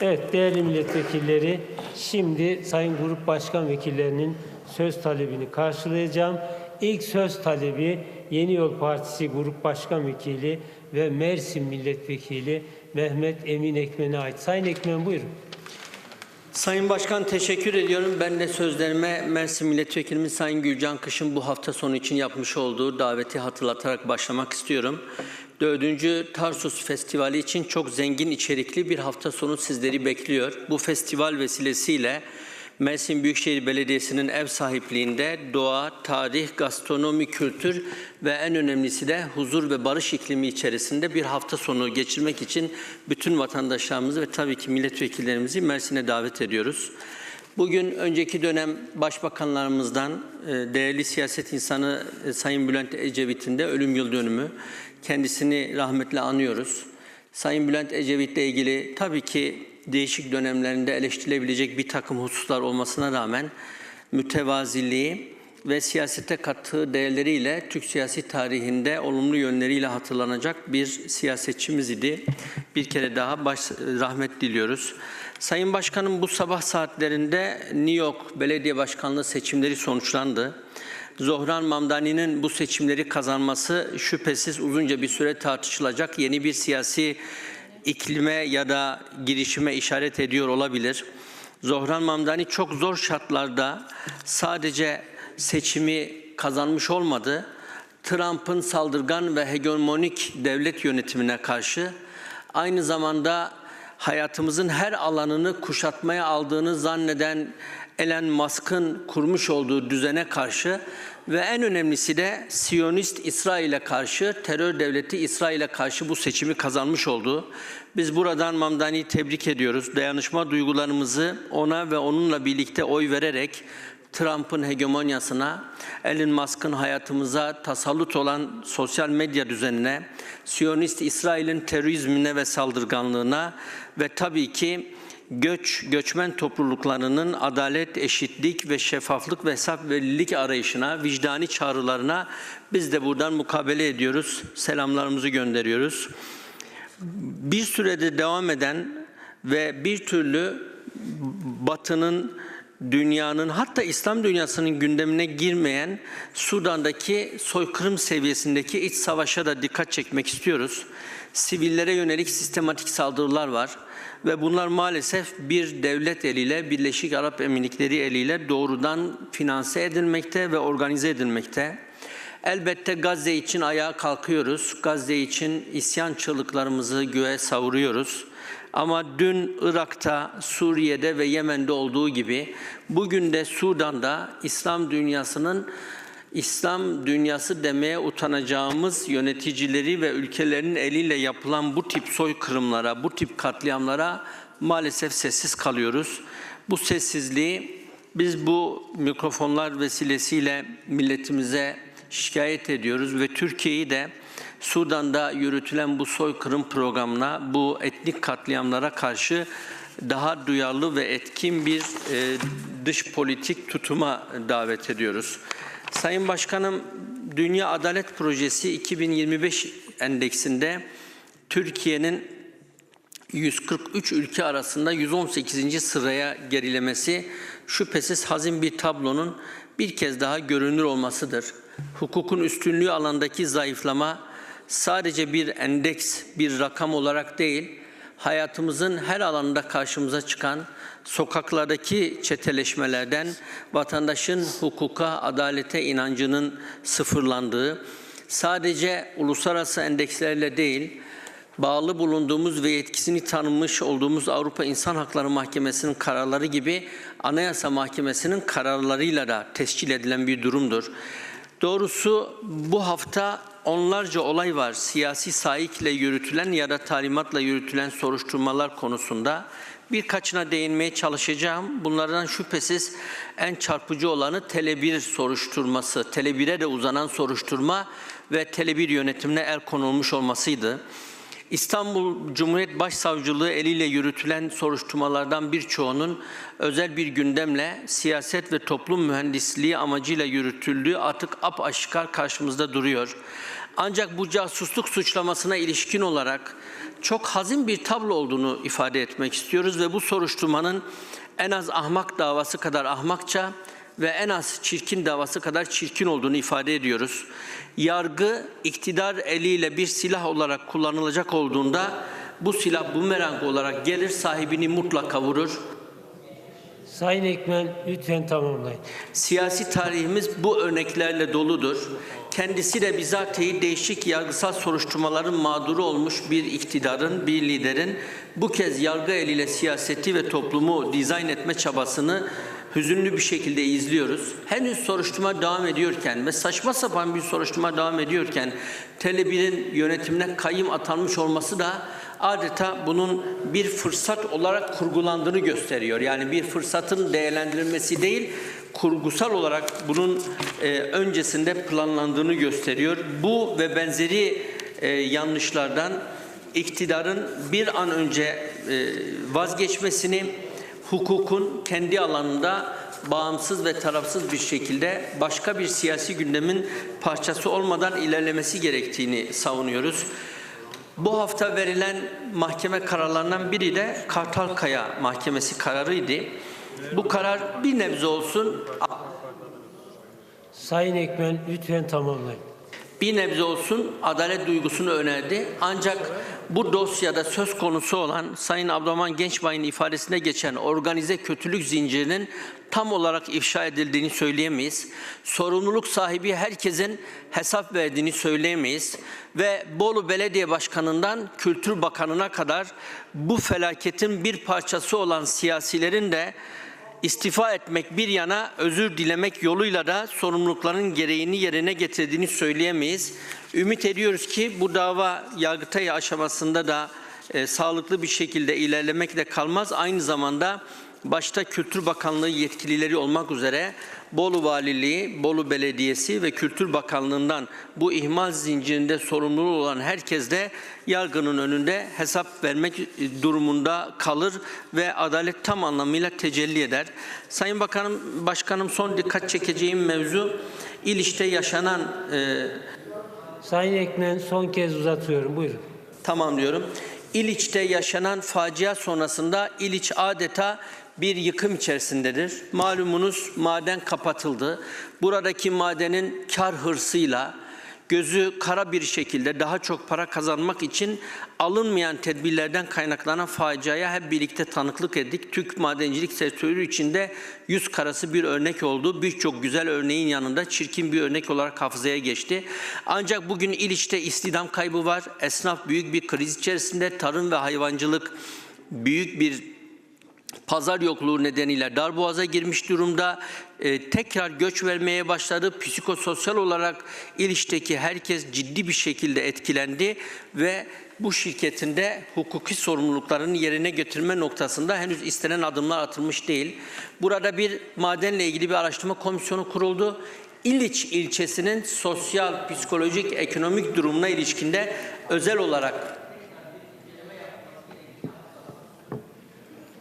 Evet değerli milletvekilleri şimdi Sayın Grup Başkan Vekillerinin söz talebini karşılayacağım. İlk söz talebi Yeni Yol Partisi Grup Başkan Vekili ve Mersin Milletvekili Mehmet Emin Ekmen'e ait. Sayın Ekmen buyurun. Sayın Başkan teşekkür ediyorum. Ben de sözlerime Mersin Milletvekilimiz Sayın Gülcan Kış'ın bu hafta sonu için yapmış olduğu daveti hatırlatarak başlamak istiyorum. Dördüncü Tarsus Festivali için çok zengin içerikli bir hafta sonu sizleri bekliyor. Bu festival vesilesiyle Mersin Büyükşehir Belediyesi'nin ev sahipliğinde doğa, tarih, gastronomi, kültür ve en önemlisi de huzur ve barış iklimi içerisinde bir hafta sonu geçirmek için bütün vatandaşlarımızı ve tabii ki milletvekillerimizi Mersin'e davet ediyoruz. Bugün önceki dönem başbakanlarımızdan e, değerli siyaset insanı e, Sayın Bülent Ecevit'in de ölüm yıl dönümü. Kendisini rahmetle anıyoruz. Sayın Bülent Ecevit'le ilgili tabii ki değişik dönemlerinde eleştirilebilecek bir takım hususlar olmasına rağmen mütevaziliği ve siyasete kattığı değerleriyle Türk siyasi tarihinde olumlu yönleriyle hatırlanacak bir siyasetçimiz idi. Bir kere daha baş, rahmet diliyoruz. Sayın Başkanım bu sabah saatlerinde New York Belediye Başkanlığı seçimleri sonuçlandı. Zohran Mamdani'nin bu seçimleri kazanması şüphesiz uzunca bir süre tartışılacak yeni bir siyasi iklime ya da girişime işaret ediyor olabilir. Zohran Mamdani çok zor şartlarda sadece seçimi kazanmış olmadı. Trump'ın saldırgan ve hegemonik devlet yönetimine karşı aynı zamanda hayatımızın her alanını kuşatmaya aldığını zanneden Elon Musk'ın kurmuş olduğu düzene karşı ve en önemlisi de Siyonist İsrail'e karşı, terör devleti İsrail'e karşı bu seçimi kazanmış oldu. Biz buradan Mamdani'yi tebrik ediyoruz. Dayanışma duygularımızı ona ve onunla birlikte oy vererek Trump'ın hegemonyasına, Elon Musk'ın hayatımıza tasallut olan sosyal medya düzenine, Siyonist İsrail'in terörizmine ve saldırganlığına ve tabii ki göç, göçmen topluluklarının adalet, eşitlik ve şeffaflık ve hesap verilik arayışına, vicdani çağrılarına biz de buradan mukabele ediyoruz. Selamlarımızı gönderiyoruz. Bir sürede devam eden ve bir türlü Batı'nın dünyanın hatta İslam dünyasının gündemine girmeyen Sudan'daki soykırım seviyesindeki iç savaşa da dikkat çekmek istiyoruz. Sivillere yönelik sistematik saldırılar var ve bunlar maalesef bir devlet eliyle Birleşik Arap Emirlikleri eliyle doğrudan finanse edilmekte ve organize edilmekte. Elbette Gazze için ayağa kalkıyoruz. Gazze için isyan çığlıklarımızı göğe savuruyoruz. Ama dün Irak'ta, Suriye'de ve Yemen'de olduğu gibi bugün de Sudan'da İslam dünyasının İslam dünyası demeye utanacağımız yöneticileri ve ülkelerin eliyle yapılan bu tip soykırımlara, bu tip katliamlara maalesef sessiz kalıyoruz. Bu sessizliği biz bu mikrofonlar vesilesiyle milletimize şikayet ediyoruz ve Türkiye'yi de Sudan'da yürütülen bu soykırım programına, bu etnik katliamlara karşı daha duyarlı ve etkin bir e, dış politik tutuma davet ediyoruz. Sayın Başkanım, Dünya Adalet Projesi 2025 endeksinde Türkiye'nin 143 ülke arasında 118. sıraya gerilemesi şüphesiz hazin bir tablonun bir kez daha görünür olmasıdır. Hukukun üstünlüğü alandaki zayıflama sadece bir endeks, bir rakam olarak değil, hayatımızın her alanında karşımıza çıkan sokaklardaki çeteleşmelerden vatandaşın hukuka, adalete inancının sıfırlandığı, sadece uluslararası endekslerle değil, bağlı bulunduğumuz ve yetkisini tanınmış olduğumuz Avrupa İnsan Hakları Mahkemesi'nin kararları gibi Anayasa Mahkemesi'nin kararlarıyla da tescil edilen bir durumdur. Doğrusu bu hafta onlarca olay var. Siyasi saikle yürütülen ya da talimatla yürütülen soruşturmalar konusunda birkaçına değinmeye çalışacağım. Bunlardan şüphesiz en çarpıcı olanı Tele1 soruşturması, Tele1'e de uzanan soruşturma ve Tele1 yönetimine el konulmuş olmasıydı. İstanbul Cumhuriyet Başsavcılığı eliyle yürütülen soruşturmalardan birçoğunun özel bir gündemle siyaset ve toplum mühendisliği amacıyla yürütüldüğü artık apaşikar karşımızda duruyor. Ancak bu casusluk suçlamasına ilişkin olarak çok hazin bir tablo olduğunu ifade etmek istiyoruz ve bu soruşturmanın en az ahmak davası kadar ahmakça ve en az çirkin davası kadar çirkin olduğunu ifade ediyoruz. Yargı iktidar eliyle bir silah olarak kullanılacak olduğunda bu silah bumerang olarak gelir sahibini mutlaka vurur. Sayın Ekmen lütfen tamamlayın. Siyasi tarihimiz bu örneklerle doludur. Kendisi de bizatihi değişik yargısal soruşturmaların mağduru olmuş bir iktidarın, bir liderin bu kez yargı eliyle siyaseti ve toplumu dizayn etme çabasını hüzünlü bir şekilde izliyoruz. Henüz soruşturma devam ediyorken ve saçma sapan bir soruşturma devam ediyorken Tele1'in yönetimine kayyım atanmış olması da adeta bunun bir fırsat olarak kurgulandığını gösteriyor. Yani bir fırsatın değerlendirilmesi değil, kurgusal olarak bunun e, öncesinde planlandığını gösteriyor. Bu ve benzeri e, yanlışlardan iktidarın bir an önce e, vazgeçmesini, hukukun kendi alanında bağımsız ve tarafsız bir şekilde başka bir siyasi gündemin parçası olmadan ilerlemesi gerektiğini savunuyoruz. Bu hafta verilen mahkeme kararlarından biri de Kartalkaya Mahkemesi kararıydı. Bu karar bir nebze olsun Sayın Ekmen lütfen tamamlayın. Bir nebze olsun adalet duygusunu önerdi. Ancak bu dosyada söz konusu olan Sayın Abdurrahman Gençbay'ın ifadesine geçen organize kötülük zincirinin tam olarak ifşa edildiğini söyleyemeyiz. Sorumluluk sahibi herkesin hesap verdiğini söyleyemeyiz. Ve Bolu Belediye Başkanı'ndan Kültür Bakanı'na kadar bu felaketin bir parçası olan siyasilerin de istifa etmek bir yana özür dilemek yoluyla da sorumlulukların gereğini yerine getirdiğini söyleyemeyiz. Ümit ediyoruz ki bu dava yargıtay aşamasında da e, sağlıklı bir şekilde ilerlemekle kalmaz. Aynı zamanda başta Kültür Bakanlığı yetkilileri olmak üzere Bolu Valiliği, Bolu Belediyesi ve Kültür Bakanlığı'ndan bu ihmal zincirinde sorumluluğu olan herkes de yargının önünde hesap vermek durumunda kalır ve adalet tam anlamıyla tecelli eder. Sayın Bakanım, Başkanım son dikkat çekeceğim mevzu İliç'te yaşanan e, Sayın Ekmen son kez uzatıyorum. Buyurun. Tamam diyorum. İliç'te yaşanan facia sonrasında İliç adeta bir yıkım içerisindedir. Malumunuz maden kapatıldı. Buradaki madenin kar hırsıyla gözü kara bir şekilde daha çok para kazanmak için alınmayan tedbirlerden kaynaklanan faciaya hep birlikte tanıklık ettik. Türk madencilik sektörü içinde yüz karası bir örnek oldu. Birçok güzel örneğin yanında çirkin bir örnek olarak hafızaya geçti. Ancak bugün İliç'te istihdam kaybı var. Esnaf büyük bir kriz içerisinde. Tarım ve hayvancılık büyük bir pazar yokluğu nedeniyle darboğaza girmiş durumda. Ee, tekrar göç vermeye başladı. Psikososyal olarak İliç'teki herkes ciddi bir şekilde etkilendi ve bu şirketin de hukuki sorumluluklarını yerine getirme noktasında henüz istenen adımlar atılmış değil. Burada bir madenle ilgili bir araştırma komisyonu kuruldu. İliç ilçesinin sosyal, psikolojik, ekonomik durumuna ilişkinde özel olarak